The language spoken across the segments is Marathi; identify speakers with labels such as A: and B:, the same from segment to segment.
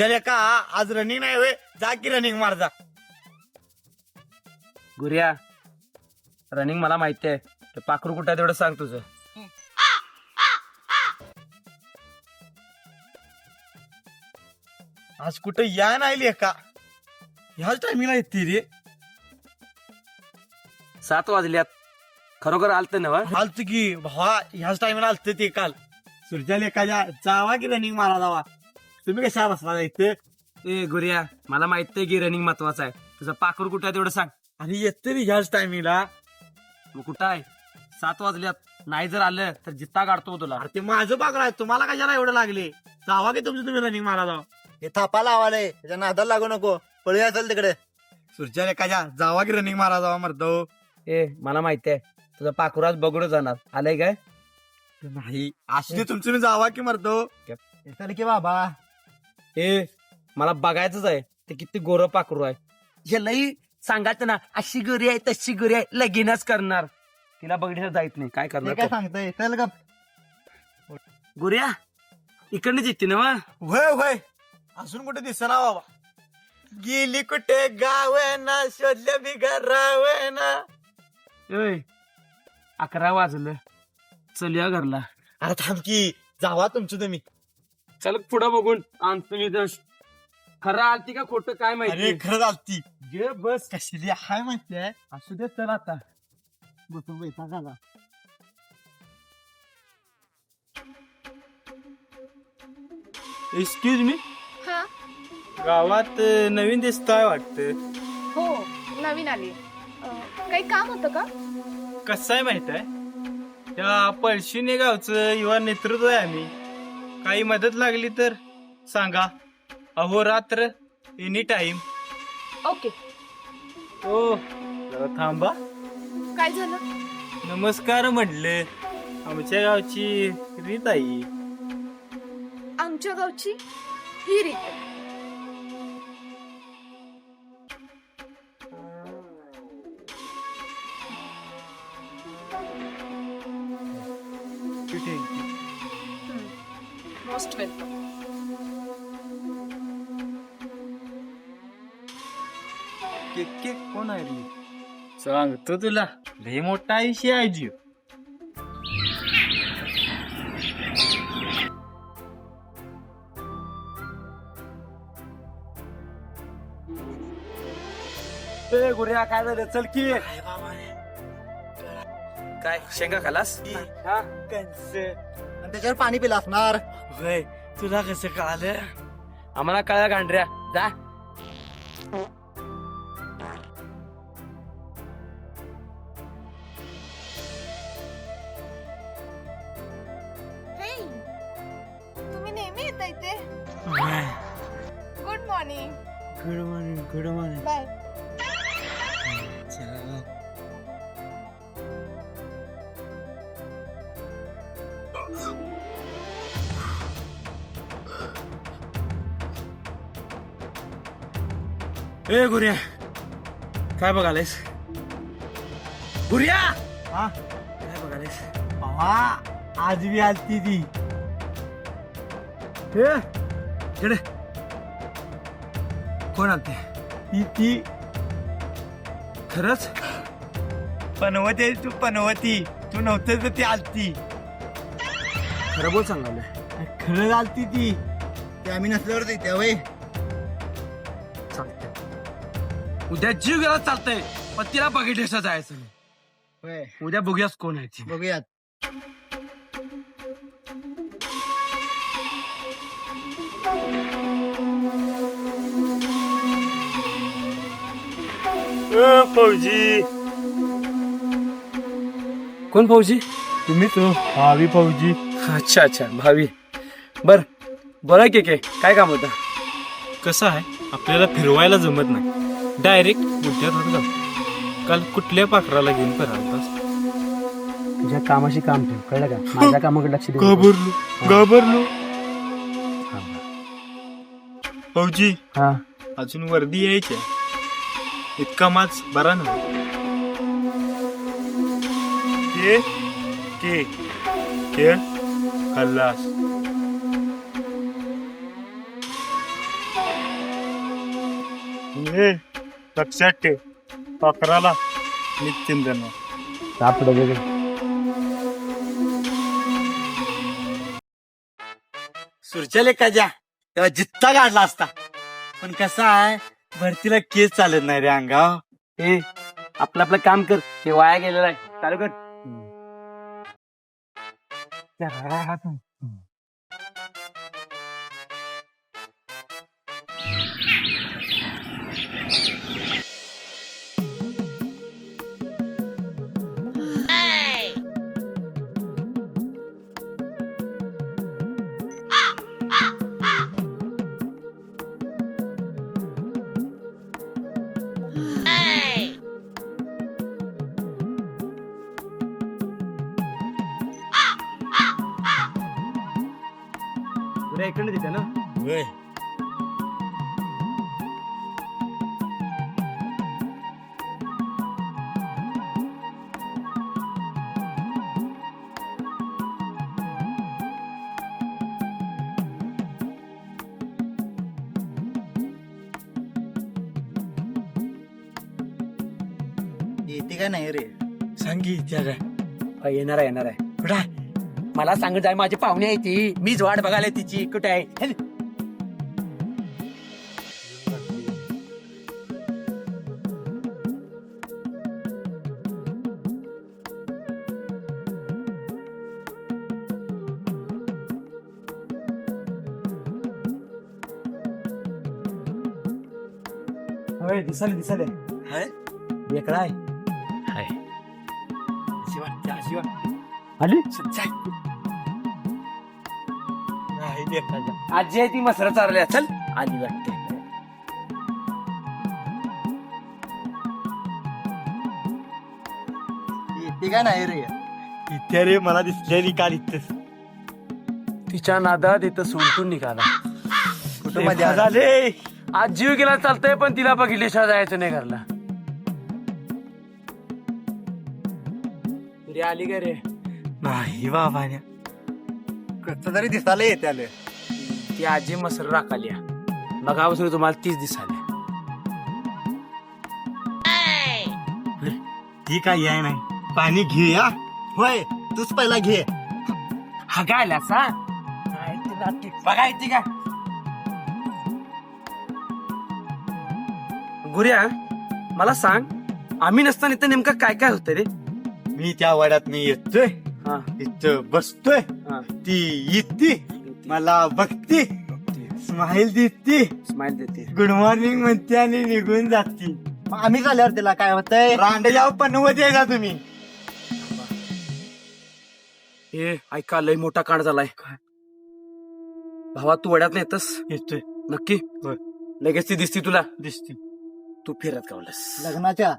A: सुरच्या का आज रनिंग नाही होय. जा की रनिंग मार जा.
B: गुरिया रनिंग मला माहिती आहे. ते पाखरू कुठं आहे तेवढं सांग तुझं.
A: आज कुठं या नाही का ह्याच टायमिंगला येते रे.
B: सात वाजल्यात. खरोखर आलत ना वा?
A: आलत की भावा ह्याच टायमिंगला आलत ते काल. सुरच्या लेखाच्या जावा की रनिंग मारा जावा. तुम्ही कशा बसला इथे?
B: ए गुरिया मला माहिती आहे की रनिंग महत्वाचं आहे. तुझं पाखरू कुठं आहे तेवढं सांग.
A: आणि येते रे ह्याच टायमिंगला
B: मग कुठं आहे? सात वाजल्यात. नाही जर आलं तर जित्ता काढतो तुला.
A: अरे ते माझं बागड आहे. तुम्हाला कशाला एवढं लागले? जावा की तुमचं तुम्ही रनिंग मारा जावा
C: हे थापा लावाले. त्याच्या नादाला लागू नको. पळूया असेल तिकडे.
A: सुरच्या लेखाच्या जावा की रनिंग मारा जावा मरतो.
B: ए मला माहिती आहे. तुझं पाखरू आज बघडं जाणार. आलंय काय?
A: नाही. असली तुमचं तुम्ही जावा की मरतो.
C: चल की बाबा.
B: ए मला बघायचंच आहे. ते किती गोरं पाखरू आहे. हे लई सांगायचं ना अशी गोरी आहे तशी गोरी आहे लगीनच करणार. तिला बघण्याचं जायत नाही. काय
C: हे काय
B: करणार
C: सांगतोय? चल ग
B: गुरिया इकडनं जित्ती ना वा?
A: वय वय अजून कुठे दिसना बाबा. गेली कुठे गाव ना शोधल्या बिगाराव ना.
B: ओय अकरा वाजलं. चलूया घरला.
A: अरे थांब की जावा तुमचं तुम्ही.
B: चल पुढं बघून आणतो मी खरं आलती का खोटं काय
A: अरे
B: माहिती
A: खरं चालती
B: गे बस.
A: कसली हाय माहिती आहे
B: असू दे चल आता.
C: बसून बैठा झाला.
A: एक्सक्यूज मी
D: हा.
A: गावात नवीन दिसताय वाटतं.
D: हो नवीन आली. अं, काही काम होतं का?
A: कसं आहे माहीत आहे त्या पळशिने गावचं युवा नेतृत्व आहे आम्ही. काही मदत लागली तर सांगा. अहोरात्र एनी टाइम
D: ओके
A: जरा थांबा.
D: काय झालं?
A: नमस्कार म्हटले. आमच्या गावची रीत आई
D: आमच्या गावची ही रीत आहे.
A: कोण आहे रे सांगतो तुला लय मोठा आयुष्य आहे जीव.
B: ए गुरिया काय झालं? चल की. काय शेंगा खालास? हा
C: आणि त्याच्यावर पाणी पिला असणार.
A: तुला कसं कळालं?
B: आम्हाला कळल्या गांढऱ्या जा.
D: Morning
A: good morning good morning
D: bye.
A: ए गुरिया काय बघालेस गुरिया
C: हा?
A: काय बघालेस बाबा आज बी आलती ती. ए, इकडे. कोण आलते ती ती. खरंच? पनवती तू पनवती. तू नव्हतं तर ती आलती.
B: खरं बोल सांगावलं
A: खरं आलती ती.
C: ते आम्ही नसल्यावर येते वय
B: चालतंय. उद्या जीव गेला चालतंय पण तिला बघितल्याचं जायचं नाही.
C: होय.
B: उद्या बघूयाच कोण आहे ती.
C: बघूयात.
A: फौजी.
B: कोण फौजी?
A: तुम्ही तो भावी फौजी.
B: अच्छा अच्छा भावी. बर बोला की के काय काम होतं?
A: कसं आहे आपल्याला फिरवायला जमत नाही. डायरेक्ट मुद्द्यात जाऊ. काल कुठल्या पाखराला घेऊन फिरालतास
B: तुझ्या कामाशी काम ठेव कळलं का? माझ्या कामाकडे लक्ष दे.
A: घाबरलो घाबरलो. फौजी
B: हा.
A: अजून वर्दी यायची आहे. इतका माच बरा ना के? के? के? खल्लास.
E: हे लक्षात ठेव. पाखराला निश्चिंत
B: सापडं बघ.
A: सुरच्या लेखाच्या तेव्हा जित्ता काढला असता. पण कसा आहे? भरतीला केस चालत नाही रे अंगाव.
B: हे आपलं आपलं काम कर. ते वाया गेलेलं आहे. चालू कर. तिथे ना
A: होय येते का नाही रे?
B: सांगी येणार आहे येणार आहे. कुठं आहे? मला सांगत जाय माझी पाहुणे आहे ती. मीच वाट बघायला तिची. कुठे आहे? दिसाले दिसाले
A: हाय?
B: वेगळा आहे. हाय. शिवा त्या शिवा आली? सच्चाय
A: नाही लेखाच्या
B: आजी आहे ती मसरा चालल्या चल. आली वाटते.
A: येते का नाही रे? इथे रे मला दिसलेली काल इथेच.
B: तिच्या नादात इथं सोलटून निघाला.
A: कुठं मजा
B: झाले. आज जीव गेला चालतंय पण तिला बघितल्याशिवाय जायचं नाही घरला. रे आली का रे?
A: नाही बाबा कस तरी दिसायला येते आले.
B: ती आजी मसर राखाल्या मगापासून तुम्हाला तीच दिसाल्या
A: ती काही आहे नाही. पाणी घे या होय तूच पहिला घे.
B: हा गायला सा बघायची का गुऱ्या मला सांग आम्ही नसताना इथं नेमकं काय काय होतं रे?
A: मी त्या वाड्यात मी येतोय
B: हा.
A: इथं बसतोय
B: हा.
A: ती येते मला बघते स्माइल देते
B: स्माइल देते.
A: गुड मॉर्निंग म्हणते आणि निघून जाते. आम्ही झाल्यावर तिला काय होतंय? रांडजाव पण नव्हते का तुम्ही?
B: ए ऐका लय मोठा कांड झालाय. भावा तू वड्यात येतस?
A: येतोय.
B: नक्की. लगेच ती दिसती तुला?
A: दिसते.
B: तू फिरत गावलस.
A: लग्नाच्या?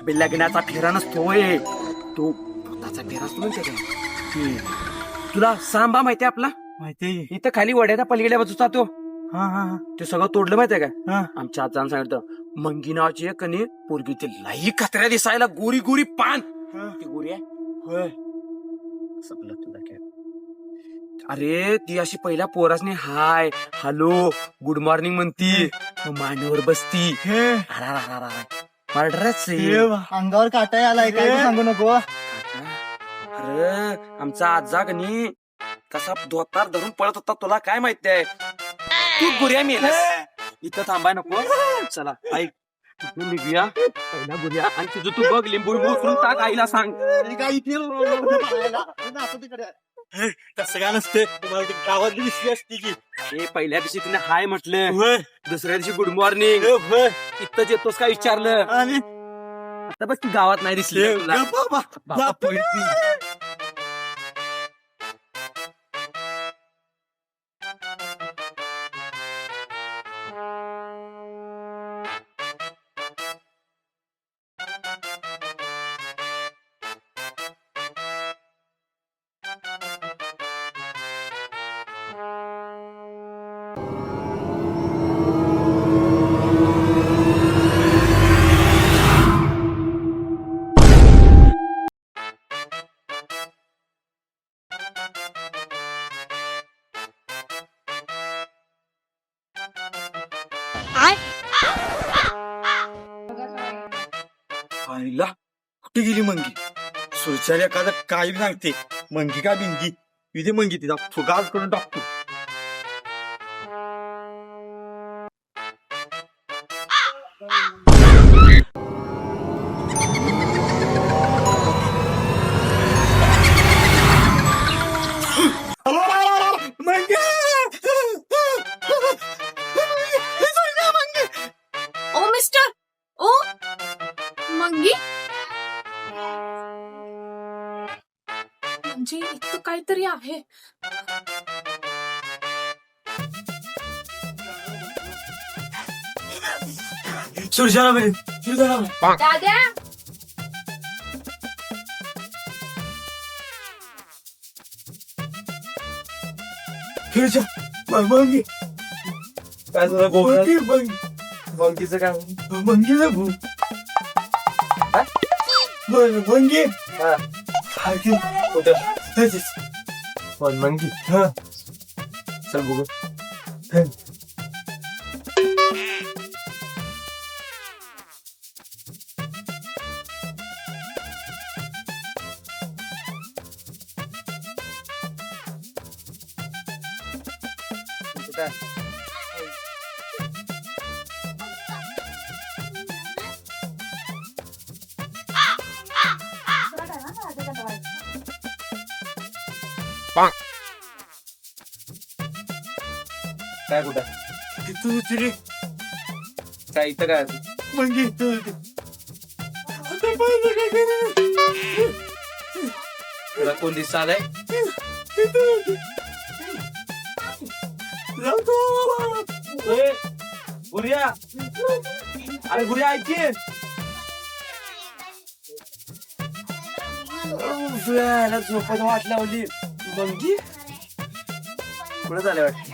B: अबे लग्नाचा फेरा नसतोय. तो भूताचा फेरा असतो का? हम्म. तुला सांबा माहितीये आपला?
A: माहिती.
B: इथं खाली वड्याच्या पलीकडल्या बाजूचा तो.
A: हा हा
B: ते सगळं तोडलं माहितीये का?
A: हा.
B: आमच्या आजान सांगितलं मंगी नावाची एक कनी पोरगी ती लई कचऱ्या दिसायला गोरी गोरी पान.
A: हा.
B: ती गोरी आहे.
A: होय.
B: सपलं तुला काय अरे ती अशी पहिल्या पोरासने हाय हॅलो गुड मॉर्निंग म्हणती. मग मांडीवर बसती. मर्डरच.
A: अंगावर काटा आलाय काय तू सांगू नको
B: अरे आमचा आजा कनी कसा धोतार धरून पळत होता तुला काय माहिती आहे? तू गुऱ्या मेलास इथं थांबाय नको. चला ऐक. निघूया. पहिला आणि तुझं तू बघ लिंबू उचलून टाक आईला सांग.
A: तसं काय नसते तुम्हाला ती गावातली दिसली असती की.
B: हे पहिल्या दिवशी तिने हाय म्हटलं.
A: होय.
B: दुसऱ्या दिवशी गुड मॉर्निंग
A: होय.
B: इथं येतोस का विचारलं?
A: आणि?
B: आता बस ती गावात नाही दिसली. तुला.
A: बाबा
B: बाबा मंगी.
A: सुरच्याला एखादं काय सांगते. मंगी का बिंगी? विधी मंगी तिचा फुगाज करून टाकतो.
D: काहीतरी आहे.
A: बरी
D: दाद्या.
A: सुरच्या मंगी. काय झालं मंगी मंगी. मंगीचं काय? मंगीचं भू. मंगी.
B: पण मंगी
A: हा
B: चल बघू काय कुठं?
A: तू
B: काय इथं काय
A: मंगी तू
B: तुला कोण दिसत आलाय?
A: गुरिया. अरे गुरिया ऐकी. याला झोपत वाट लावली. मंगी?
B: कुठं झालं वाटतं?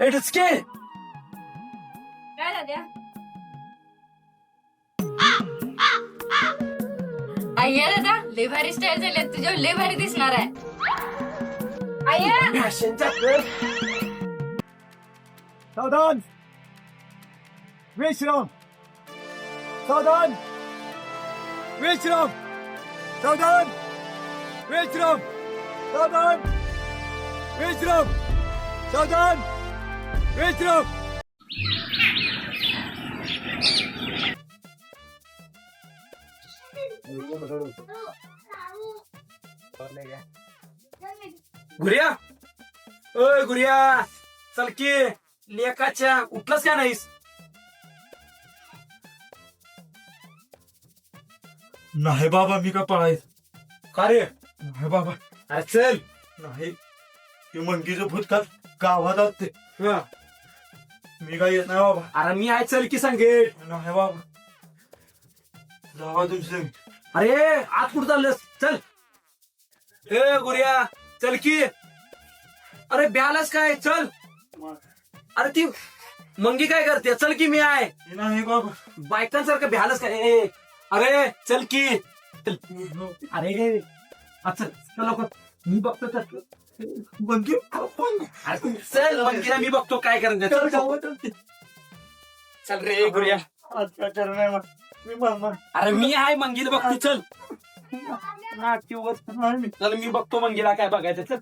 B: ए डुचके
D: काय दाद्या
F: अय्या दादा लय भारी स्टाईल झाली तुझ्या लय भारी दिसणार आहे. अय्या
A: सावधान. विश्राम. सावधान. विश्राम. सावधान. विश्राम. सावधान. विश्राम. सावधान. विश्राम
B: गुरिया? ओय गुरिया! चल की लेकाच्या उठलास का नाहीस?
A: नाही बाबा मी का पळायच
B: का रे?
A: नाही बाबा.
B: अरे चल.
A: नाही. ती मंगीचं भूत काल गावात असते
B: हा.
A: मी काय येत नाही बाबा.
B: अरे मी आहे चल की सांगे
A: नाही बाबा. जावा तुमची तुम्ही
B: अरे आज कुठं चाललंस? चल. ए गुरिया चल की. अरे ब्यालास काय? चल. अरे ती मंगी काय करते? चल की मी आहे.
A: नाही बाबा.
B: बायकांसारखं भ्यालच काय? ए, अरे चल की. चल. अरे आ, चल. चल लवकर. मी बघतो
A: मंगी
B: अरे चल मंगीला मी बघतो काय करायचं चल चल. रे
A: मरणार
B: अरे मी आहे मंगीला बघतो चल. चल मी बघतो मंगीला काय बघायचं चल.